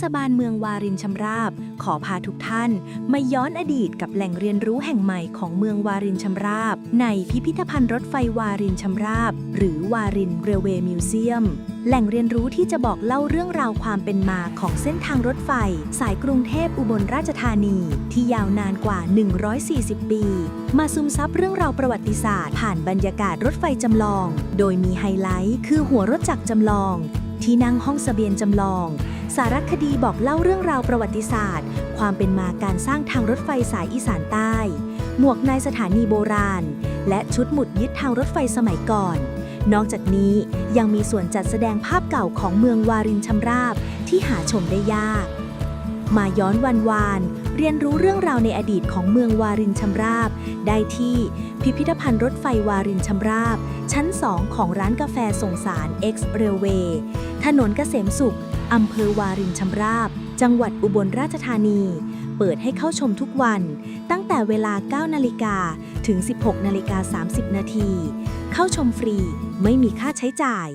ศบาลเมืองวารินชำราบ ขอพาทุกท่านมาย้อนอดีตกับแหล่งเรียนรู้แห่งใหม่ของเมืองวารินชำราบ ในพิพิธภัณฑ์รถไฟวารินชำราบ หรือวารินเรลเวย์มิวเซียม แหล่งเรียนรู้ที่จะบอกเล่าเรื่องราวความเป็นมาของเส้นทางรถไฟ สายกรุงเทพอุบลราชธานี ที่ยาวนานกว่า 140 ปี มาซึมซับเรื่องราวประวัติศาสตร์ ผ่านบรรยากาศรถไฟจำลอง โดยมีไฮไลท์คือหัวรถจักรจำลอง ที่นั่งห้องเสบียงจำลอง สารคดีบอกเล่าเรื่องราวประวัติศาสตร์ ความเป็นมาการสร้างทางรถไฟสายอีสานใต้ หมวกในสถานีโบราณ และชุดหมุดยึดทางรถไฟสมัยก่อน นอกจากนี้ยังมีส่วนจัดแสดงภาพเก่าของเมืองวารินชำราบที่หาชมได้ยาก มาย้อนวันวาน เรียนรู้เรื่องราวในอดีตของเมืองวารินชำราบ ได้ที่พิพิธภัณฑ์รถไฟวารินชำราบ ชั้น 2 ของร้านกาแฟส่งสาร X Railway ถนนเกษมสุข อำเภอวารินชำราบ จังหวัดอุบลราชธานี เปิดให้เข้าชมทุกวัน ตั้งแต่เวลา 9 นาฬิกาถึง 16 นาฬิกา 30 นาที เข้าชมฟรีไม่มีค่าใช้จ่าย